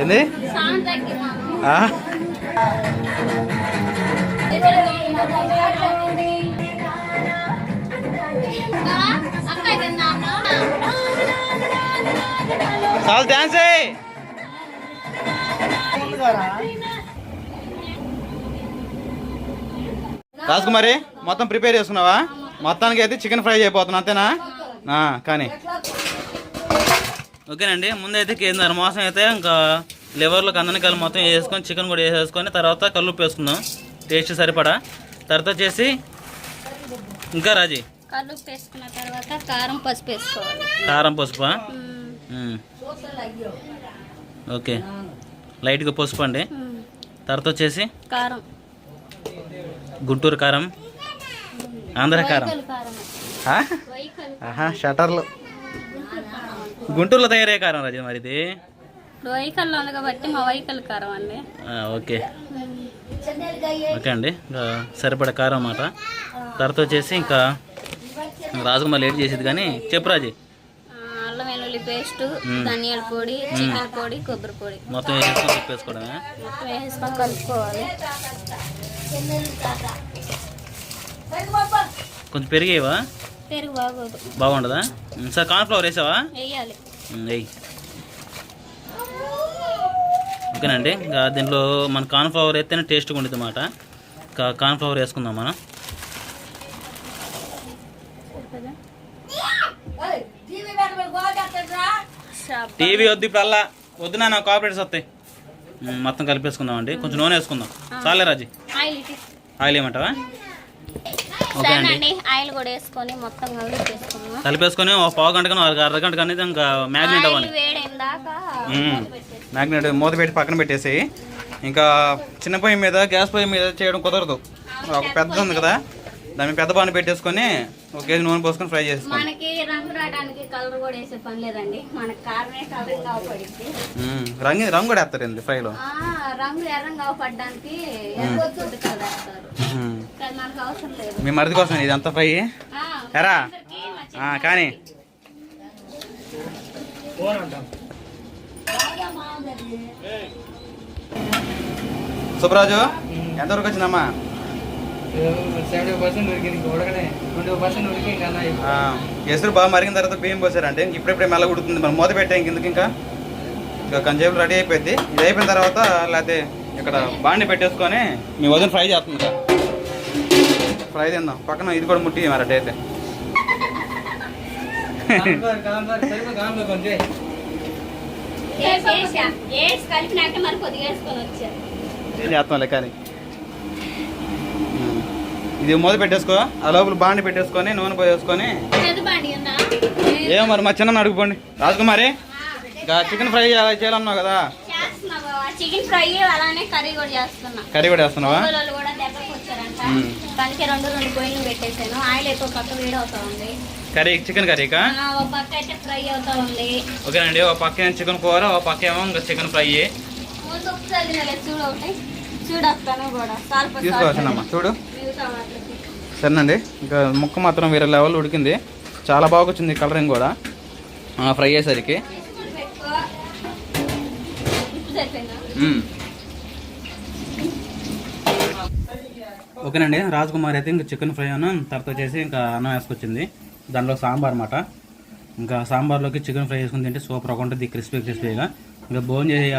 ఏంది? చాలు చేయి. రాజకుమారి మొత్తం ప్రిపేర్ చేసుకున్నావా? మొత్తానికి అయితే చికెన్ ఫ్రై చేయబోతున్నా అంతేనా? కానీ. ఓకేనండి ముందైతే కేంద్ర. మోసం అయితే ఇంకా లివర్లో కందనకాయలు మొత్తం వేసుకొని చికెన్ కూడా వేసేసుకొని తర్వాత కల్లుప్పు వేసుకుందాం టేస్ట్ సరిపడా? తర్వాత వచ్చేసి ఇంకా రాజీ? కళ్ళు వేసుకున్న తర్వాత కారం పసుపు వేసుకోవాలి. కారం పసుపా. ఓకే. లైట్గా పసుపు అండి. తర్వాత వచ్చేసి కారం. గుంటూరు కారం. ఆంధ్ర కారం. షటర్లు. గుంటూరులో తయారయ్యే కారం రాజీ మరి ఇది? వైకల్లో ఉంది కాబట్టి మా వైకల్ కారం అండి. ఆ, ఓకే. ఓకే అండి. ఇంకా సరిపడా కారం అన్నమాట. తర్వాత వచ్చేసి ఇంకా రాజకుమార్ లేట్ చేసేది కానీ చెప్పు రాజీ. ఆ, అల్లం వెల్లుల్లి పేస్ట్ ధనియాల పొడి చికెన్ పొడి కొబ్బరి పొడి. మొత్తం వేసుకొని తిప్పేసుకోవడమే? మొత్తం వేసుకొని కలుపుకోవాలి. కొంచెం పెరిగేవా? పెరుగు బాగోదు. బాగుండదా? సార్ కార్న్ఫ్లవర్ వేసావా? వేయాలి. ఓకేనండి ఇంకా దీంట్లో మన కార్న్ఫ్లవర్ అయితేనే టేస్ట్గా ఉంటుంది అన్నమాట. ఇంకా కార్న్ఫ్లవర్ వేసుకుందాం మనం. టీవీ వద్దు ఇప్పుడు అల్లా వద్దు నా కోఆపరేట్స్ వస్తాయి. మొత్తం కలిపేసుకుందాం అండి కొంచెం నూనె వేసుకుందాం. చాలే రాజీ. ఆయిల్ ఇటు. ఆయిల్ కూడా వేసుకొని మొత్తం కలిపేసుకొని ఒక పావు గంట కానీ ఒక అర్ధ గంట కానీ ఇంకా మ్యాగ్నెట్ అవ్వాలి. మ్యాగ్నెట్ మూత పెట్టి పక్కన పెట్టేసి ఇంకా చిన్న పొయ్యి మీద గ్యాస్ పొయ్యి మీద చేయడం కుదరదు. ఒక పెద్ద ఉంది కదా. దాని పెద్ద బాణ పెట్టేసుకొని ఒక కేజీ నూనె పోసుకొని ఫ్రై చేసుకోండి. మనకి రంగు రావడానికి కలర్ కూడా వేసే పని లేదండి. మనకి కారమే కలర్ కావపడింది మ్మ్. రంగు రంగు కూడా వేస్తారు ఏంది ఫ్రైలో? రంగు ఎర్రొద్దు. కానీ మనకు అవసరం లేదు. మీ మరిది కోసం ఇదంతా ఫ్రై? ఆ, ఎరా? కానీ. సుబ్బరాజు ఎంతవరకు వచ్చిందమ్మా? సెవెంటీ పర్సెంట్ ఉడికింది ఇంకా ఉడకనే. ట్వంటీ పర్సెంట్ ఉడికి ఇంకా అన్న అయిపోయింది. ఆ, ఎసురు బాగా మరిగిన తర్వాత బియ్యం పోసారంటే ఇప్పుడెప్పుడే మెల్ల ఉడుతుంది మనం మూత పెట్టాం కిందకి ఇంకా? ఇంకా కొంచెంసేపు రెడీ అయిపోయింది. ఇది అయిపోయిన తర్వాత లేకపోతే ఇక్కడ బాండి పెట్టేసుకొని మీ వదిన ఫ్రై చేస్తుంది కదా ఫ్రై తిందాం. పక్కన ఇది కూడా ముట్టి మరి అటు అయితే చేస్తాంలే కానీ. ఇది మూత పెట్టేసుకో. ఆ లోపల బాండి పెట్టేసుకొని నూనె పోసేసుకొని. ఏమో మరి మా చిన్న అడుగుపోండి. రాజకుమారి ఇంకా చికెన్ ఫ్రై చేయాలన్నావు కదా? చికెన్ ఫ్రై అలానే కర్రీ కూడా చేస్తున్నా కర్రీ కూడా వేస్తున్నావా దానికి రెండు రెండు ఆయిల్ ఎక్కువ పక్క వేడి అవుతా ఉంది కర్రీ చికెన్ కర్రీకా? ఒక పక్క అయితే ఫ్రై అవుతా ఉంది ఓకేనండి ఒక పక్క చికెన్ కూర ఒక పక్క ఏమో ఇంకా చికెన్ ఫ్రై ముందు ఒకసారి ఒకటి తీసుకోవచ్చునమ్మా చూడు. సరేనండి. ఇంకా ముక్క మాత్రం వేరే లెవెల్ ఉడికింది. చాలా బాగా వచ్చింది కలరింగ్ కూడా. ఫ్రై అయ్యేసరికి. ఓకేనండి. రాజకుమారి అయితే ఇంకా చికెన్ ఫ్రై అన్న తర్వాత వచ్చేసి ఇంకా అన్నం వేసుకొచ్చింది. దాంట్లో సాంబార్ అన్నమాట. ఇంకా సాంబార్లోకి చికెన్ ఫ్రై వేసుకుని తింటే సూపర్గా ఉంటుంది క్రిస్పీ క్రిస్పీగా. ఇంకా భోజనం చేయాలి.